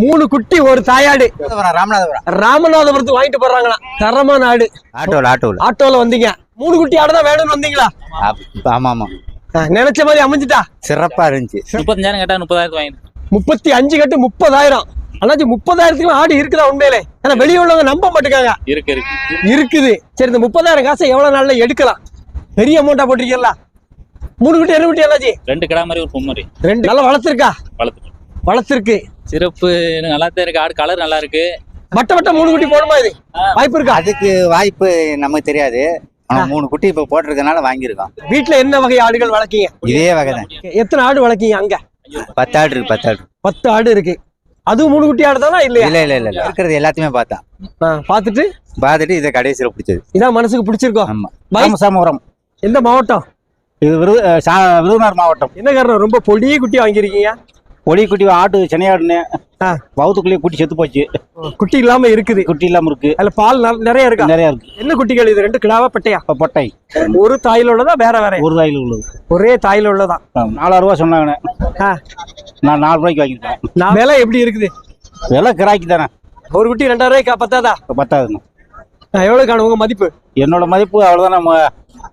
மூணு குட்டி ஒரு தாயாடு. ராமநாதபுரம் ராமநாதபுரத்துக்கு வாங்கிட்டு போறாங்களா? தரமான ஆடு ஆட்டோவில் ஆட்டோவில் ஆட்டோல வந்தீங்க. மூணு குட்டி ஆடு தான் வேணும்னு வந்தீங்களா? ஆமாம் ஆமாம் ஆ, நினைச்ச மாதிரி அமைஞ்சிட்டா? சிறப்பாக இருந்துச்சு. முப்பத்தஞ்சாயிரம் கேட்டா முப்பதாயிரத்து வாங்கிட்டு முப்பத்தி அஞ்சு கட்டு முப்பதாயிரம். அண்ணாச்சி முப்பதாயிரத்துக்கு ஆடு இருக்குதா உண்மையிலே? ஏன்னா வெளியே உள்ளவங்க நம்ப மாட்டுக்காங்க. இருக்கு இருக்கு. இருக்குது. சரி இந்த முப்பதாயிரம் காசை எவ்வளவு நாள்ல எடுக்கலாம்? பெரிய அமௌண்டா போட்டிருக்கீங்களா மூணு குட்டி என்ன குட்டி அண்ணாச்சி? ரெண்டு கிடா மாதிரி ஒரு பொம்மரி. ரெண்டு. நல்லா வளர்த்துருக்கா? வளர்த்துட்டு வளர்த்துருக்கு. சிறப்பு. நல்லா தான் இருக்கு. ஆடு கலர் நல்லா இருக்கு வட்ட வட்ட மூணு குட்டி போடுமா இது? வாய்ப்பு இருக்கா? அதுக்கு வாய்ப்பு நமக்கு தெரியாது. ஆனால் மூணு குட்டி இப்போ போட்டிருக்கனால வாங்கியிருக்கோம். வீட்டுல என்ன வகை ஆடுகள் வளர்க்கீங்க? இதே வகை தான் எத்தனை ஆடு வளர்க்கீங்க அங்க? பத்து ஆடு இருக்கு பத்து ஆடு பத்து ஆடு இருக்கு. அதுவும் மூணு குட்டி ஆடு தானா இல்லையா? இல்லை இல்லை இல்லை. இல்லை இருக்கிறது எல்லாத்தையுமே பார்த்தேன். ஆ, பார்த்துட்டு? பார்த்துட்டு இதை கடைசியில் பிடிச்சது. இதான் மனசுக்கு பிடிச்சிருக்கோம் ஆமாம் பை- ராமசாமபுரம். எந்த மாவட்டம்? இது விரு சா- விருதுநகர் மாவட்டம். என்ன காரணம்? ரொம்ப பொடிய குட்டி வாங்கியிருக்கீங்க. பொடி குட்டி ஆட்டு சென்னையாடுன்னு ஆ. வவுத்துக்குள்ளேயே குட்டி செத்து போச்சு. குட்டி இல்லாம இருக்குது. குட்டி இல்லாம இருக்கு. அதுல பால் நிறைய இருக்கா? நிறைய இருக்கு. என்ன குட்டிகள் இது? ரெண்டு கிடாவா பட்டையா? பொட்டை. ஒரு தாயில உள்ளதா வேற வேற? ஒரு தாயில் உள்ளது. ஒரே தாயில உள்ளதா? ஆமா. நாலாயிரம் ரூபா சொன்னாங்கண்ணே. ஆ, நான் நாலு ரூபாய்க்கு வாங்கியிருக்கேன். நான் விலை எப்படி இருக்குது? விலை கிராக்கி தானே. ஒரு குட்டி ரெண்டாயிரம் ரூபாய்க்கா பத்தாதா? பத்தாதுண்ணே. எவ்வளவு காணும் உங்க மதிப்பு? என்னோட மதிப்பு அவ்வளோதான் நம்ம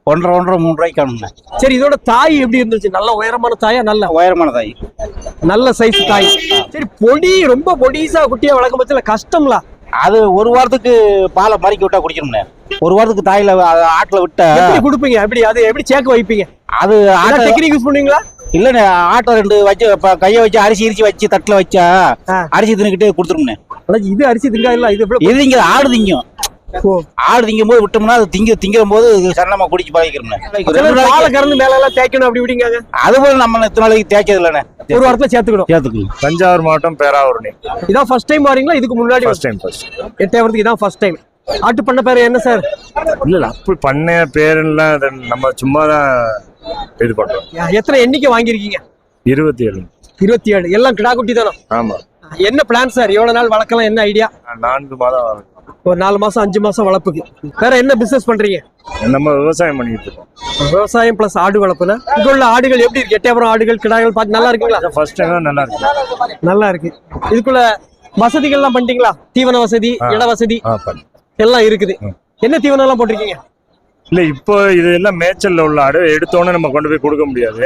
ஒன்றரை ஒன்றரை மூணு ரூபாய்க்கு காணுண்ணே சரி இதோட தாய் எப்படி இருந்துச்சு? நல்ல உயரமான தாயா? நல்ல? உயரமான தாய். நல்ல சைஸ் தாய். சரி பொடி ரொம்ப பொடிசா குட்டியா வளர்க்கும் பட்சத்துல கஷ்டம்ல. அது ஒரு வாரத்துக்கு பாலை மறிக்க விட்டா குடிக்கணும்ண்ணே ஒரு வாரத்துக்கு தாயில ஆட்டில் விட்டா எப்படி கொடுப்பீங்க? எப்படி அது எப்படி சேக்க வைப்பீங்க? அது ஆட்டை டெக்னிக் யூஸ் பண்ணுவீங்களா? இல்லைண்ணே ஆட்டை ரெண்டு வச்சு கையை வச்சு அரிசி இரிச்சு வச்சு தட்டில் வச்சா. அரிசி தின்னுக்கிட்டே கொடுத்துரும்ண்ணே இது அரிசி திங்கா இல்ல இது இது இங்க ஆடு திங்கும் ஓ. ஆடு திங்கும் போது விட்டோம்னா அது திங்க திங்கிற போது சன்னமா குடிச்சு பழகிக்கிறோம்ண்ணே சிலர் பாலை கறந்து மேல எல்லாம் தேய்க்கணும் அப்படி இப்படிங்காங்க. அது போல நம்ம இத்தனை நாளைக்கு தேய்ச்சது இல்லைண்ணே ஒரு வாரத்துல சேர்த்துக்கணும். சேர்த்துக்கலாம் தஞ்சாவூர் மாவட்டம் பேராவூரணி. இதான் ஃபர்ஸ்ட் டைம் வரீங்களா? இதுக்கு முன்னாடி ஃபர்ஸ்ட் டைம் ஃபர்ஸ்ட் எட்டாயிரத்துக்கு இதான் ஃபர்ஸ்ட் டைம் ஆட்டு பண்ண பேர் என்ன சார்? இல்ல இல்ல அப்படி பண்ண பேரெல்லாம் அது நம்ம சும்மா தான் இது பண்றோம். எத்தனை எண்ணிக்கை வாங்கியிருக்கீங்க? இருபத்தி ஏழு இருபத்தி ஏழு எல்லாம் கிடா குட்டி தானே? ஆமா. என்ன பிளான் சார்? எவ்வளவு நாள் வளர்க்கலாம்? என்ன ஐடியா நான்கு மாதம். ஒரு நாலு மாசம் அஞ்சு மாசம் வளர்ப்புக்கு. வேற என்ன பிசினஸ் பண்றீங்க? நம்ம விவசாயம் பண்ணிட்டு இருக்கோம். விவசாயம் பிளஸ் ஆடு வளர்ப்புனா? இங்க உள்ள ஆடுகள் எப்படி இருக்கு? எட்டயபுரம் ஆடுகள் கிடாய்கள் பார்த்து நல்லா இருக்குங்களா? ஃபர்ஸ்ட் டைம் நல்லா இருக்கு. நல்லா இருக்கு. இதுக்குள்ள வசதிகள்லாம் பண்ணிட்டீங்களா? தீவன வசதி. இட வசதி. எல்லாம் இருக்குது. என்ன தீவனம் எல்லாம் போட்டிருக்கீங்க? இல்ல இப்போ இது எல்லாம் மேய்ச்சல்ல உள்ள ஆடு எடுத்தோன்னே நம்ம கொண்டு போய் கொடுக்க முடியாது.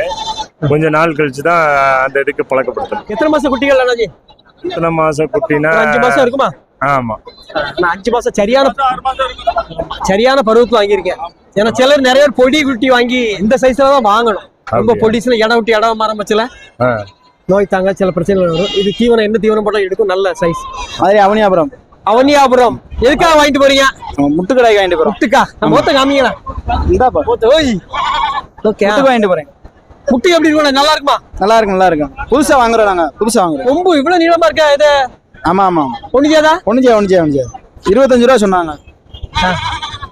கொஞ்ச நாள் கழிச்சு தான் அந்த இதுக்கு பழக்கப்படுத்தணும். எத்தனை மாசம் குட்டிகள் அண்ணாஜி இத்தனை மாசம் குட்டினா அஞ்சு மாசம் இருக்குமா? ஆமா. நான் அஞ்சு மாசம் சரியான சரியான பருவத்துல வாங்கியிருக்கேன். ஏன்னா சிலர் நிறைய பேர் பொடி குட்டி வாங்கி இந்த சைஸ்ல தான் வாங்கணும். ரொம்ப? பொடிசுல இடம் விட்டு இடம் ஆரம்பிச்சுல. நோய் தாங்க சில பிரச்சனைகள் வரும். இது தீவனம் என்ன தீவனம் போட்டா எடுக்கும் நல்ல சைஸ் மாதிரி அவனியாபுரம். அவனியாபுரம். எதுக்காக வாங்கிட்டு போறீங்க? முட்டுக்கடை வாங்கிட்டு போறோம். முட்டுக்கா நான் மொத்த காமிங்களா இந்தாப்பா. ஓய். ஓகே. முட்டுக்கு வாங்கிட்டு போறேன். முட்டு எப்படி இருக்கும் நல்லா இருக்குமா? நல்லா இருக்கு நல்லா இருக்கும் புதுசா வாங்குறோம் நாங்க. புதுசா வாங்குறோம். கொம்பு இவ்வளவு நீளமா இருக்கா இது? ஆமா ஆமா. முடிஞ்சதா ஒன்னுஜே ஒன்னுஜே ஒன்னுஜே இருபத்தஞ்சு ரூபா சொன்னாங்க.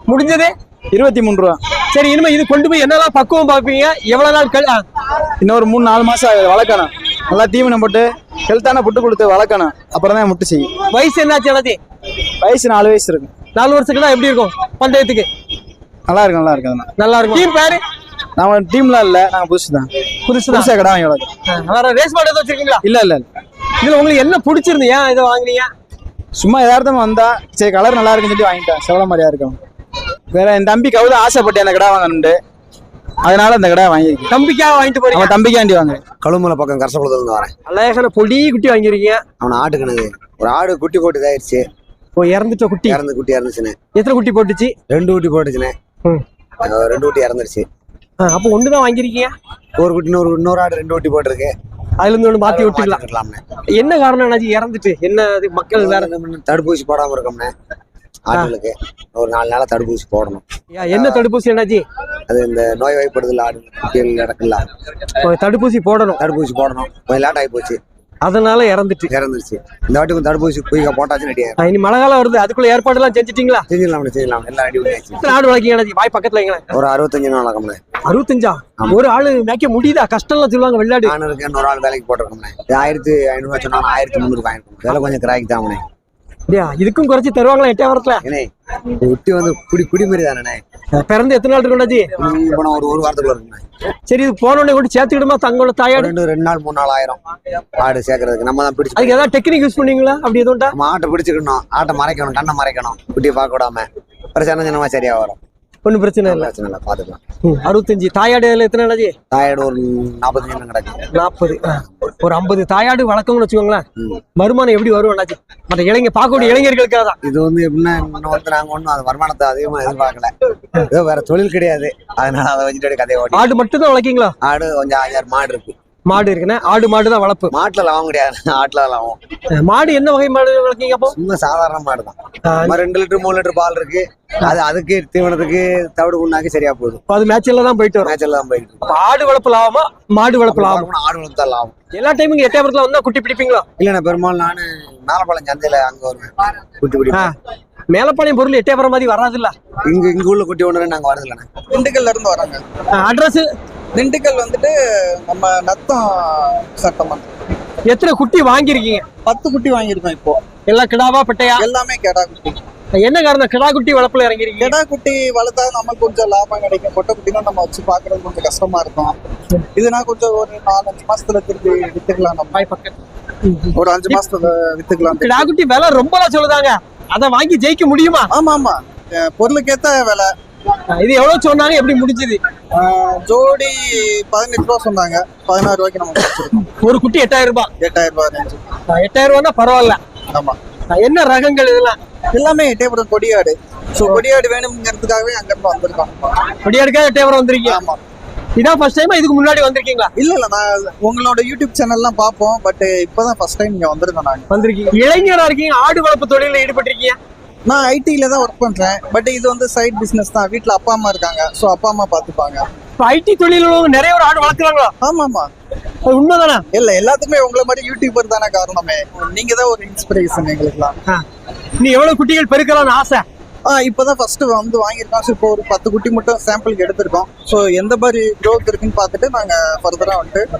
முடிஞ்சது? இருபத்தி மூணு ரூபா. சரி இனிமே இது கொண்டு போய் என்னெல்லாம் பக்குவம் பார்ப்பீங்க? எவ்வளவு நாள் ஆ, இன்னொரு மூணு நாலு மாசம் ஆகுது வளர்க்கணும். நல்லா தீவனம் போட்டு ஹெல்த்தான புட்டு கொடுத்து வளர்க்கணும். அப்புறம் தான் முட்டு செய்யும். வயசு என்னாச்சு எனக்கு வயசு நாலு வயசு இருக்கு. நாலு வருஷத்துக்கு எப்படி இருக்கும் பந்தயத்துக்கு? நல்லா இருக்கு நல்லா இருக்கு அதெல்லாம். நல்லா இருக்கும். டீம் பேரு? நாம டீம்லாம் இல்ல நாங்க புதுசு தான் புதுசு புதுசா கடை வாங்கி வளர்க்கணும் வேற ரேஸ் மாடு எதுவும் வச்சிருக்கீங்களா? இல்ல இல்ல இல்ல. இதுல உங்களுக்கு என்ன பிடிச்சிருந்து ஏன் இதை வாங்குனீங்க? சும்மா யதார்த்தமா வந்தா சரி கலர் நல்லா இருக்குன்னு சொல்லி வாங்கிட்டேன். செவல மாதிரியா இருக்கும். வேற என் தம்பி கவுத ஆசைப்பட்டு அந்த கடை வாங்கணுண்டு அதனால அந்த கடை வாங்கியிருக்கேன். தம்பிக்காக வாங்கிட்டு போறீங்க? அவன் தம்பிக்காண்டி வாங்க கழுமலை பக்கம் கரசகுளத்துலேருந்து வரேன். அழகான பொடி குட்டி வாங்கிருக்கீங்க அவனை ஆட்டு கணக்கு ஒரு ஆடு குட்டி போட்டு இதாயிருச்சு. ஓ இறந்துட்ட குட்டி? இறந்து குட்டி இறந்துச்சுண்ணே எத்தனை குட்டி போட்டுச்சு? ரெண்டு குட்டி. அஹ் ரெண்டு குட்டி இறந்துருச்சு. அப்போ ஒன்று தான் வாங்கியிருக்கீங்க? ஒரு குட்டி இன்னொரு இன்னொரு ஆடு ரெண்டு குட்டி போட்டிருக்கு. அதுல இருந்து ஒன்று மாத்தி விட்டுக்கலாம். என்ன காரணம் என்னாச்சு? இறந்துட்டு. என்ன அது மக்கள் வேற தடுப்பூசி போடாம இருக்கோம்ண்ணே ஆடுகளுக்கு ஒரு நாலு நாளா தடுப்பூசி போடணும். என்ன தடுப்பூசி என்னாச்சு? அது இந்த நோய் வாய்ப்படுதல் ஆடு நடக்கல தடுப்பூசி போடணும். தடுப்பூசி போடணும். கொஞ்சம் லேட் ஆகி போச்சு. அதனால இறந்துட்டு. இறந்துருச்சு. இந்த வாட்டி தடுப்பூசி குயிக்கா போட்டாச்சு ரெடியா ஆ, இனி மழை காலம் வருது. அதுக்குள்ள ஏற்பாடு எல்லாம் செஞ்சுட்டீங்களா செஞ்சிடலாம்ண்ணே செஞ்சிடலாம். எல்லாம் ரெடி பண்ணியாச்சு ஆடு வளர்க்கீங்க? வாய் பக்கத்துல ஒரு அறுபத்தஞ்சு நாள் வளர்க்கம்ண்ணே அறுபத்தஞ்சா. ஒரு ஆளு மேய்க்க முடியுதா? கஷ்டம்லாம் சொல்லுவாங்க வெள்ளாடு நான் இருக்கேன். இன்னொரு ஆள் வேலைக்கு போட்டிருக்கோம்ண்ணே இது ஆயிரத்தி ஐநூறுவா சொன்னாலும் ஆயிரத்தி முந்நூறு வாங்கிருக்கோம். விலை கொஞ்சம் கிராக்கி அப்படியா? இதுக்கும் குறைச்சி தருவாங்களா எட்டே வாரத்துல குட்டி வந்து குடி குடி மாதிரி தானே பிறந்து எத்தனை நாள் இருக்கும் அண்ணாச்சி? இப்போ நான் ஒரு ஒரு வாரத்துக்குள்ள இருக்குண்ணே. சரி இது போன உடனே கூட சேர்த்துக்கிடுமா தங்களோட தாயாடு? ரெண்டு ரெண்டு நாள் மூணு நாள் ஆயிரம். ஆடு சேர்க்கறதுக்கு. நம்ம தான் பிடிச்சு அதுக்கு ஏதாவது டெக்னிக் யூஸ் பண்ணீங்களா அப்படி எதுவும்டா நம்ம ஆட்டை பிடிச்சிக்கணும். ஆட்டை மறைக்கணும். கண்ணை மறைக்கணும். குட்டியை பார்க்க விடாம. பிரச்சனை சின்னமா சரியா வரும். ஒன்றும் பிரச்சனை இல்லை. பிரச்சனை இல்லை பார்த்துக்கலாம் அறுபத்தஞ்சு. தாயாடு இதுல எத்தனை அண்ணாச்சி தாயோட ஒரு நாற்பத்தஞ்சு கிடக்கு நாற்பது ஒரு ஐம்பது. தாயாடு வளர்க்கணும்னு வச்சுக்கோங்களேன். வருமானம் எப்படி வரும் அண்ணாச்சி? மற்ற இளைஞர் பார்க்கக்கூடிய இளைஞர்களுக்காக தான். இது வந்து எப்படின்னா இன்னும் வந்து நாங்க ஒன்றும் அது வருமானத்தை அதிகமா எதிர்பார்க்கல. ஏதோ வேற தொழில் கிடையாது. அதனால அதை வச்சுட்டு கதையை ஆடு மட்டும் தான் வளர்க்கீங்களா? ஆடு கொஞ்சம் அஞ்சாறு மாடு இருக்கு. மாடு இருக்குண்ணே ஆடு மாடு தான் வளர்ப்பு. மாட்டுல லாபம் கிடையாது. ஆட்டுல லாபம். மாடு என்ன வகை மாடு வளர்க்கீங்க அப்போ? சும்மா சாதாரண மாடு தான். ரெண்டு லிட்டர் மூணு லிட்டர் பால் இருக்கு. அது அதுக்கு தீவனத்துக்கு தவிடு புண்ணாக்கு சரியா போகுது அது மேட்ச்ல தான் போயிட்டு வரும். மேட்ச்ல தான் போயிட்டு ஆடு வளர்ப்பு லாபமா? மாடு வளர்ப்பு லாபம்? ஆடு வளர்த்தா லாபம். எல்லா டைமும் இங்க எட்டயபுரத்துல வந்தா குட்டி பிடிப்பீங்களா? இல்ல நான் பெரும்பாலும் நானு நாலப்பாளையம் சந்தையில அங்க வருவேன். குட்டி ஆ. மேலப்பாளையம் பொருள் எட்டயபுரம் மாதிரி வராதுல்ல? இங்க இங்க உள்ள குட்டி ஒன்று நாங்க வரதில்லைண்ணே திண்டுக்கல்ல இருந்து வராங்க அட்ரஸ் திண்டுக்கல் வந்துட்டு நம்ம நத்தம் சட்டமன்றம். எத்தனை குட்டி வாங்கியிருக்கீங்க? பத்து குட்டி வாங்கியிருக்கோம் இப்போ. எல்லாம் கிடாவா பெட்டையா? எல்லாமே கெடா குட்டி. என்ன காரணம்? கிடா குட்டி வளர்ப்புல இறங்கிருக்கீங்க கெடா குட்டி வளர்த்தா நமக்கு கொஞ்சம் லாபம் கிடைக்கும். கொட்டை குட்டினா நம்ம வச்சு பாக்குறது கொஞ்சம் கஷ்டமா இருக்கும். இதுனா கொஞ்சம் ஒரு நாலஞ்சு மாசத்துல திருப்பி வித்துக்கலாம் நம்ம. பக்கம். ஒரு அஞ்சு மாசத்துல வித்துக்கலாம் கிடா குட்டி விலை ரொம்பலாம் சொல்லுதாங்க. அதை வாங்கி ஜெயிக்க முடியுமா? ஆமா ஆமா பொருளுக்கேத்த விலை. இது எவ்வளவு சொன்னாங்க எப்படி முடிஞ்சது? ஜோடி பதினெட்டு ரூபா சொன்னாங்க. பதினாறு ரூபாய்க்கு நம்ம ஒரு குட்டி எட்டாயிரம் ரூபாய். எட்டாயிரம் ரூபாய் எட்டாயிரம் ரூபாய்னா பரவாயில்ல. ஆமா. என்ன ரகங்கள் இதெல்லாம்? எல்லாமே எட்டயபுரம் கொடியாடு. ஸோ கொடியாடு வேணுங்கிறதுக்காகவே அங்கிருந்து வந்திருக்கோம். கொடியாடுக்கா எட்டாயிரம் வந்திருக்கீங்க? ஆமா. இதான் ஃபர்ஸ்ட் டைம் இதுக்கு முன்னாடி வந்திருக்கீங்களா? இல்ல இல்ல நான் உங்களோட யூடியூப் சேனல்லாம் பார்ப்போம் பட் இப்பதான் ஃபர்ஸ்ட் டைம் இங்க வந்திருக்கோம் நாங்க. வந்திருக்கீங்க. இளைஞரா இருக்கீங்க ஆடு வளர்ப்பு தொழில ஈடுபட்டிருக்கீங்க. நான் ஐடில தான் ஒர்க் பண்றேன். பட் இது வந்து சைட் பிசினஸ் தான். வீட்ல அப்பா அம்மா இருக்காங்க. சோ அப்பா அம்மா பாத்துப்பாங்க. இப்ப ஐடி தொழில் நிறைய ஒரு ஆடு வளர்க்குறாங்களா? ஆமா ஆமா அது உண்மைதானே? இல்ல எல்லாத்துக்குமே உங்களை மாதிரி யூடியூபர் தானே காரணமே. நீங்க தான் ஒரு இன்ஸ்பிரேஷன் எங்களுக்குலாம். நீ எவ்வளவு குட்டிகள் பெருக்கலாம்னு ஆசை? ஆ இப்பதான் ஃபர்ஸ்ட் வந்து வாங்கியிருக்கோம். ஸோ இப்போ ஒரு பத்து குட்டி மட்டும் சாம்பிளுக்கு எடுத்திருக்கோம். ஸோ எந்த மாதிரி growth இருக்குன்னு பார்த்துட்டு நாங்க ஃபர்தரா வந்துட்டு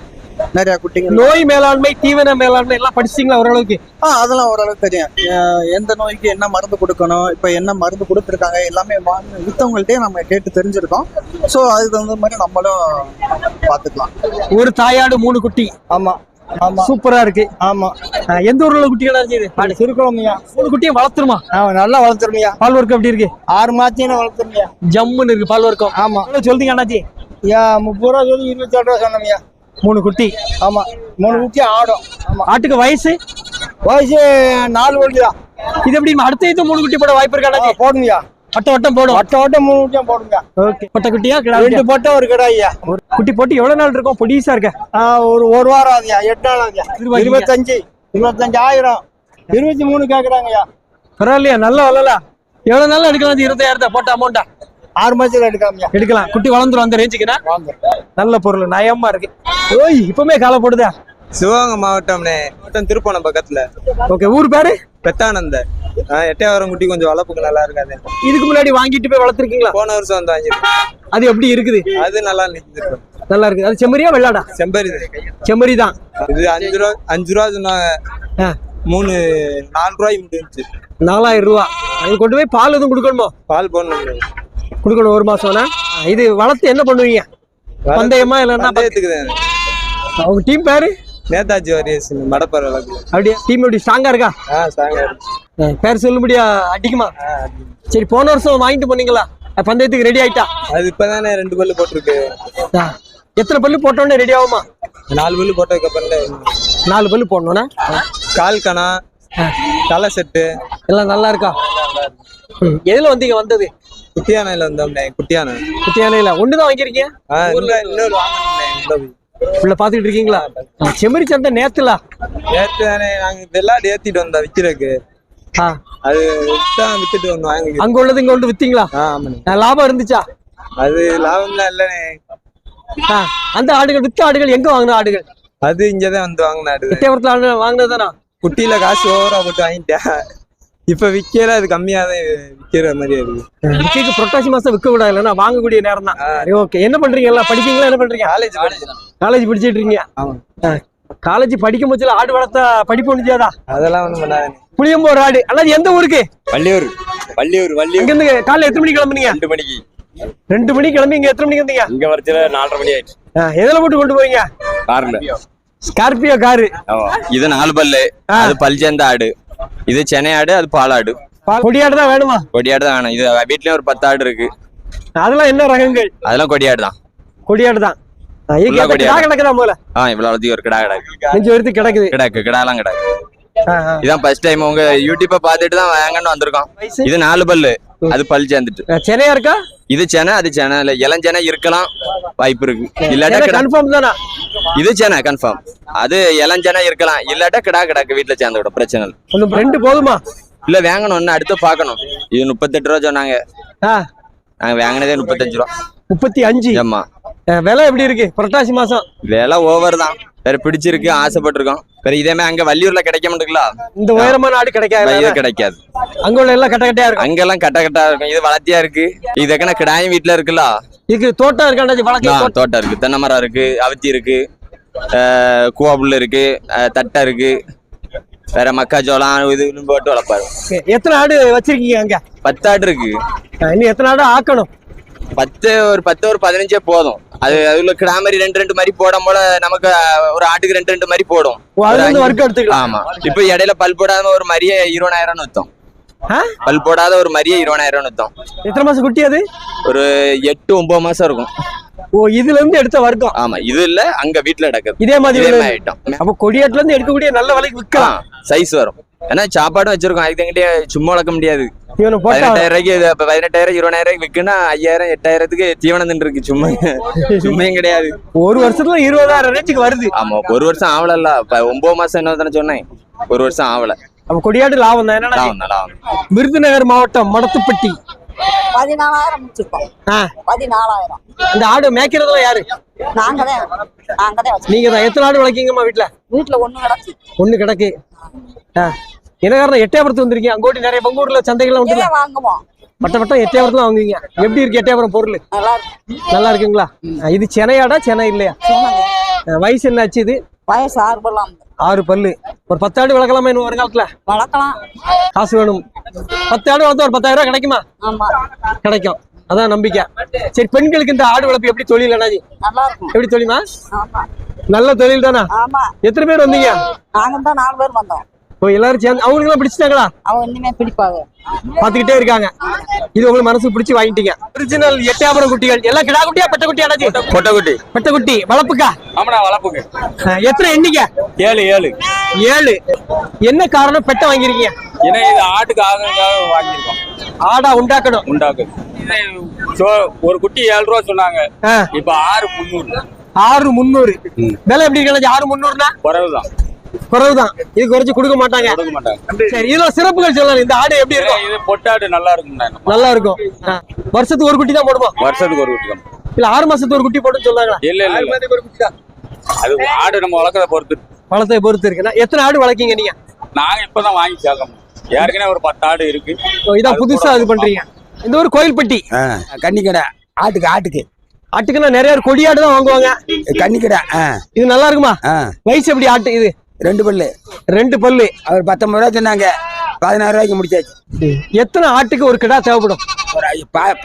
நிறைய குட்டிகள் நோய் மேலாண்மை தீவன மேலாண்மை எல்லாம் படிச்சிங்களா ஓரளவுக்கு? ஆ அதெல்லாம் ஓரளவு தெரியும். எந்த நோய்க்கு என்ன மருந்து கொடுக்கணும் இப்போ என்ன மருந்து கொடுத்துருக்காங்க எல்லாமே வாங்கி வித்தவங்கள்ட்டே நம்ம கேட்டு தெரிஞ்சிருக்கோம். ஸோ அதுக்கு தகுந்த மாதிரி நம்மளும் பார்த்துக்கலாம் ஒரு தாயாடு மூணு குட்டி. ஆமா ஆமா. சூப்பரா இருக்கு. ஆமா. எந்த ஊர்ல குட்டிகளா இருந்துச்சு திருக்குளம்யா மூணு குட்டியும் வளர்த்துருமா? நல்லா வளர்த்துருமியா. பால் ஒர்க் எப்படி இருக்கு? ஆறு மாசத்தையும் வளர்த்துருமியா. ஜம்முன்னு இருக்கு பால் ஒர்க்கம் ஆமா சொல்றீங்க அண்ணாச்சி? ஐயா முப்பது ரூபா சொல்லி இருபத்தெட்டு ரூபா சொன்னோம்யா மூணு குட்டி. ஆமா மூணு குட்டி ஆடும். ஆட்டுக்கு வயசு? வயசு நாலு வண்டி தான் இது எப்படி அடுத்த இது மூணு குட்டி போட வாய்ப்பு இருக்கா அண்ணாச்சி போடுங்கய்யா. வட்டம் வட்டம் போடும். வட்ட வட்ட மூணு குட்டியும் போடுங்க. ஓகே. பட்ட குட்டியா கிடா ரெண்டு குட்டியா? பட்டம் ஒரு கடை ஐயா. ஒரு குட்டி போட்டு எவ்வளவு நாள் இருக்கும்? பொடிசா இருக்க? ஒரு ஒரு வாரம் ஆகுதுயா எட்டு நாள் ஆகுதுயா இருபது இருபத்தஞ்சு. இருபத்தஞ்சு ஆயிரம். இருபத்தி மூணு கேக்குறாங்கய்யா. பரவாயில்லையா நல்ல வளல எவ்வளவு நாள் எடுக்கலாம்? இருபத்தாயிரத்தை போட்ட அமௌண்ட்டா ஆறு மாசத்துல எடுக்காமயா எடுக்கலாம். குட்டி வளர்ந்துரும் அந்த ரேஞ்சுக்குன்னா வாங்க நல்ல பொருள் நயமா இருக்கு. ஓய் இப்பவுமே காலை போடுதா. சிவகங்கை மாவட்டம்னே மாவட்டம் திருப்பணம் பக்கத்துல. ஓகே ஊர் பேரு? பெத்தானந்த. எட்டையாவரம் குட்டி கொஞ்சம் வளர்ப்புக்கு நல்லா இருக்காது. இதுக்கு முன்னாடி வாங்கிட்டு போய் வளர்த்துருக்கீங்களா? போன வருஷம் வந்து வாங்கியிருக்கோம். அது எப்படி இருக்குது? அது நல்லா நிற்கிது நல்லா இருக்குது. அது செம்மறியா வெள்ளாடா? செம்பரி செம்மறி தான் இது அஞ்சு ரூபா அஞ்சு ரூபா சொன்னாங்க. மூணு நாலு ரூபாய்க்கு முடிஞ்சுச்சு. நாலாயிரம் ரூபா. அது கொண்டு போய் பால் எதுவும் கொடுக்கணுமோ? பால் போடணும் கொடுக்கணும் ஒரு மாசம்னா இது வளர்த்து என்ன பண்ணுவீங்க? பந்தயமா இல்லைன்னா அவங்க டீம் பேரு? நேதாஜி வாரியஸ் வழக்கு அப்படியே? டீம் எப்படி? ஸ்ட்ராங்கா இருக்கா? பேர் சொல்லும்படியா அடிக்குமா? சரி போன வருஷம் வாங்கிட்டு போனீங்களா? பந்தயத்துக்கு ரெடி ஆயிட்டா? அது இப்பதானே ரெண்டு பல்லு போட்டிருக்கு. எத்தனை பல்லு போட்டோன்னே ரெடி ஆகுமா? நாலு பல்லு போட்டதுக்கு அப்புறம் நாலு பல்லு போடணும்னா? கால் கணா தலை செட்டு. எல்லாம் நல்லா இருக்கா? எதுல வந்தீங்க வந்தது? குட்டியானையில வந்தோம்னே குட்டியானை. குட்டியானையில. ஒண்ணுதான் வாங்கிருக்கீங்க இன்னும் இன்னொரு உள்ள பாத்துக்கிட்டு இருக்கீங்களா? செம்மறி சந்தை நேத்துல? நேத்து தானே நாங்க வெள்ளாடு ஏத்திட்டு வந்தோம் விக்கிறதுக்கு. அது தான் வித்துட்டு ஒண்ணு வாங்கி அங்க உள்ளது இங்க கொண்டு வித்தீங்களா? ஆ ஆமாண்ணே. ஆ, லாபம் இருந்துச்சா? அது லாபம்லாம் இல்லைண்ணே. ஆ, அந்த ஆடுகள் வித்த ஆடுகள் எங்க வாங்கின ஆடுகள்? அது இங்கதான் வந்து எட்டயபுரத்துல ஆடு வாங்கினதுதானா குட்டியில காசு ஓவரா போட்டு வாங்கிட்டேன். இப்ப விக்கல அது கம்மியா தான் விக்கிற மாதிரி இருக்கு. விக்கைக்கு புரட்டாசி மாசம் விற்க கூடாது இல்லைன்னா வாங்கக்கூடிய நேரம் தான். ஓகே என்ன பண்றீங்க எல்லாம் படிக்கீங்களா என்ன பண்றீங்க? காலேஜ் காலேஜ் படிச்சிட்டு இருக்கீங்க. ஆமா. காலேஜ் படிக்கும் போச்சுல ஆடு வளர்த்தா படிப்பு முடிஞ்சாதா அதெல்லாம் ஒண்ணும் பண்ணாது புளியம்போர் ஆடு. அண்ணா எந்த ஊருக்கு? வள்ளியூர். வள்ளியூர் இங்க வள்ளியூர் இருந்து காலைல எத்தனை மணிக்கு கிளம்புனீங்க? ரெண்டு மணிக்கு. ரெண்டு மணிக்கு கிளம்பி இங்க எத்தனை மணிக்கு வந்தீங்க? இங்க வரைச்சல நாலரை மணி ஆயிடுச்சு. எதுல போட்டு கொண்டு போவீங்க கார்ல. Scorpio car. இது நாலு பல்லு. அது பல்ஜந்த ஆடு. இது சென்னை ஆடு அது பாலாடு. கொடியாடு தான் வேணுமா? கொடியாடு தான் வேணும். இது வீட்லயும் ஒரு பத்து ஆடு இருக்கு. அதெல்லாம் என்ன ரகங்கள்? அதெல்லாம் கொடியாடு தான். கொடியாடு தான். இதான் ஃபர்ஸ்ட் டைம் உங்க யூடியூப்ப பார்த்துட்டு தான் வாங்கன்னு வந்திருக்கோம்? இது நாலு பல்லு. அது பல் சேர்ந்துட்டு. சென்னையா இருக்கா? இது சென்னை அது சென்னை. இல்ல இளஞ்செனை இருக்கலாம் வாய்ப்பு இருக்கு. இல்லாட்டா கன்ஃபார்ம் தானா? இது சென்னை கன்ஃபார்ம் அது இளஞ்செனை இருக்கலாம். இல்லாட்டா கிடா கிடக்கு வீட்டுல சேர்ந்து விடும் பிரச்சனை இல்லை. ரெண்டு போதுமா? இல்ல வாங்கணும் ஒன்னு அடுத்து பார்க்கணும். இது முப்பத்தெட்டு ரூபா சொன்னாங்க. நாங்க வாங்கினதே முப்பத்தஞ்சு ரூபா. முப்பத்தி அஞ்சு. ஏம்மா ஆ, விலை எப்படி இருக்கு? புரட்டாசி மாசம். விலை ஓவர் தான். வேற பிடிச்சிருக்கு ஆசைப்பட்டிருக்கோம். வேற இதே மாதிரி அங்க வள்ளியூர்ல கிடைக்க மாட்டேங்களா? இந்த உயரமான ஆடு கிடைக்காது இது கிடைக்காது. அங்க உள்ள எல்லாம் கட்ட கட்டையா இருக்கும். அங்கெல்லாம் கட்ட கட்டா இருக்கும். இது வளர்த்தியா இருக்கு. இதுக்கான கிடாயும் வீட்டுல இருக்குல்ல? இதுக்கு தோட்டம் இருக்காண்டாச்சு ஆ, வழக்கு தோட்டம் இருக்கு. தென்னை மரம் இருக்கு அவுத்தி இருக்கு கூவாப்புல் இருக்கு தட்டை இருக்கு. வேற மக்காச்சோளம் இது போட்டு வளர்ப்பாரு. எத்தனை ஆடு வச்சிருக்கீங்க அங்க? பத்து ஆடு இருக்கு. இன்னும் எத்தனை ஆடு ஆக்கணும்? பத்து ஒரு பத்து ஒரு பதினஞ்சே போதும். அது அதுல கிடா மாதிரி ரெண்டு ரெண்டு மாதிரி போடும் போல நமக்கு ஒரு ஆட்டுக்கு ரெண்டு ரெண்டு மாதிரி போடும். ஆமா. இப்ப இடையில பல் போடாத ஒரு மாதிரியே இருபதாயிரம் ஆ? பல் போடாத ஒரு மாதிரியே இருபதாயிரம் வித்தோம் எத்தனை மாசம் குட்டி அது? ஒரு எட்டு ஒன்பது மாசம் இருக்கும். ஓ இதுல இருந்து எடுத்த வர்க்கம். ஆமா இது இல்ல அங்க வீட்டுல நடக்குது. இதே மாதிரி ஐட்டம் அப்ப கொடியாட்டுல இருந்து எடுக்கக்கூடிய நல்ல விலைக்கு விற்கலாம். சைஸ் வரும். ஏன்னா சாப்பாடும் வச்சிருக்கோம். அதுக்கு எங்கிட்ட சும்மா வளர்க்க முடியாது. இவனை போட்டா பதினெட்டாயிரம் ரூபாய்க்கு பதினெட்டாயிரம் இருபதாயிரம் ரூபாய்க்கு விற்குன்னா ஐயாயிரம் எட்டாயிரத்துக்கு தீவனம் இருக்கு சும்மா சும்மையும் கிடையாது. ஒரு வருஷத்துல இருபதாயிரம் ரேஞ்சுக்கு வருது. ஆமா ஒரு வருஷம் ஆவலல்ல. இப்ப ஒன்பது மாசம் என்ன தானே சொன்னேன். ஒரு வருஷம் ஆவல. அப்ப கொடியாட்டு லாபம் தான். என்னன்னா லாபம். விருதுநகர் மாவட்டம் மடத்துப்பட்டி. பதினாலாயிரம் முடிச்சிருக்கோம். பதினாலாயிரம். இந்த ஆடு மேய்க்கிறதுல யாரு? நாங்க தான் நாங்க தான் நீங்க தான் எத்தனை ஆடு வளர்க்கீங்கம்மா வீட்டுல வீட்டுல ஒண்ணு கிடக்கு. ஒண்ணு கிடக்கு. என்ன காரணம்? எட்டயபுரத்து வந்திருக்கீங்க. அங்கோட்டி நிறைய பங்கூர்ல சந்தைகள்லாம் உண்டு இதே வாங்குவோம். வட்ட வட்டம் எட்டயபுரத்துல வாங்குவீங்க. எப்படி இருக்கு எட்டயபுரம் பொருள்? நல்லா இருக்கு. நல்லா இருக்குங்களா? இது சென்னையாடா சென்னை இல்லையா? வயசு என்னாச்சு இது? வயசு ஆறுபலாம் ஆறு பல்லு. ஒரு பத்து ஆடு வளர்க்கலாமா இன்னும் வருங்காலத்துல வளர்க்கலாம். காசு வேணும். பத்து ஆடு வளர்த்தா ஒரு பத்தாயிரம் ரூபாய் கிடைக்குமா? கிடைக்கும். அதான் நம்பிக்கை. சரி பெண்களுக்கு இந்த ஆடு வளர்ப்பு எப்படி தொழில் அண்ணாஜி? எப்படி தொழிமா ஆமா. நல்ல தொழில் தானா? ஆமா. எத்தனை பேர் வந்தீங்க? நாங்க தான் நாலு பேர் வந்தோம். இப்போ எல்லாரும் சேர்ந்து அவங்களுக்கு எல்லாம் பிடிச்சிட்டாங்களா? அவன் இனிமே பிடிப்பாங்க. பாத்துக்கிட்டே இருக்காங்க. இது உங்களுக்கு மனசுக்கு பிடிச்சி வாங்கிட்டீங்க. ஒரிஜினல் எட்டாபுரம் குட்டிகள். எல்லாம் கிடா குட்டியா பெட்ட குட்டி அண்ணாஜி? கொட்டைக்குட்டி. பெட்ட குட்டி. வளர்ப்புக்கா? வளர்ப்புக்கு. எத்தனை எண்ணிக்கை? ஏழு ஏழு. ஏழு. என்ன காரணம் பெட்ட வாங்கிருக்கீங்க ஏன்னா இது ஆட்டுக்கு ஆகிறதுக்காக வாங்கியிருக்கோம். ஆடா உண்டாக்கணும். உண்டாக்கு ஒரு குட்டி ஏழு ரூபா சொன்னாங்க. இப்ப ஆறு முந்நூறு. ஆறு முந்நூறு. விலை எப்படி இருக்கு? ஆறு முந்நூறுனா? குறைவுதான். குறைவுதான். இது குறைச்சு கொடுக்க மாட்டாங்க. கொடுக்க மாட்டாங்க. சரி இதுல சிறப்புகள் சொல்லலாம். இந்த ஆடு எப்படி இருக்கும்? இது பொட்டாடு நல்லா இருக்கும்ண்ணா நல்லா இருக்கும். வருஷத்துக்கு ஒரு குட்டி தான் போடுமா? வருஷத்துக்கு ஒரு குட்டி தான் இல்ல ஆறு மாசத்துக்கு ஒரு குட்டி போட்டு சொன்னாங்களா? இல்ல இல்ல இல்ல. அது ஆடு நம்ம வளர்க்கறத பொறுத்து வளத்தை பொறுத்து இருக்குன்னா எத்தனை ஆடு வளர்க்கீங்க நீங்க? நாங்க இப்பதான் வாங்கி சேர்க்கணும் ஏற்கனவே ஒரு பத்து ஆடு இருக்கு. இதான் புதுசா இது பண்றீங்க. இந்த ஒரு கோயில்பட்டி. கன்னிக்கடை. ஆட்டுக்கு ஆட்டுக்கு. ஆட்டுக்குன்னா நிறைய பேர் கொடியாடு தான் வாங்குவாங்க. கன்னிக்கடை இது நல்லா இருக்குமா? வயசு எப்படி ஆட்டு இது? ரெண்டு பல்லு. ரெண்டு பல்லு. அவர் பத்தொன்பது ரூபா சொன்னாங்க. பதினாறு ரூபாய்க்கு முடிச்சாச்சு. எத்தனை ஆட்டுக்கு ஒரு கிடா தேவைப்படும்? ஒரு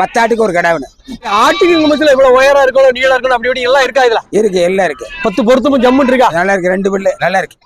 பத்து ஆட்டுக்கு ஒரு கடை வேணும். ஆட்டுக்கு இங்க மத்தியில இவ்வளவு உயரம் இருக்கணும் நீளம் இருக்கணும் அப்படி இப்படி எல்லாம் இருக்கா இதுல? இருக்கு எல்லாம் இருக்கு. பத்து பொருத்தமும் ஜம்முன்னு இருக்கா? நல்லா இருக்கு ரெண்டு பல்லு. நல்லா இருக்கு.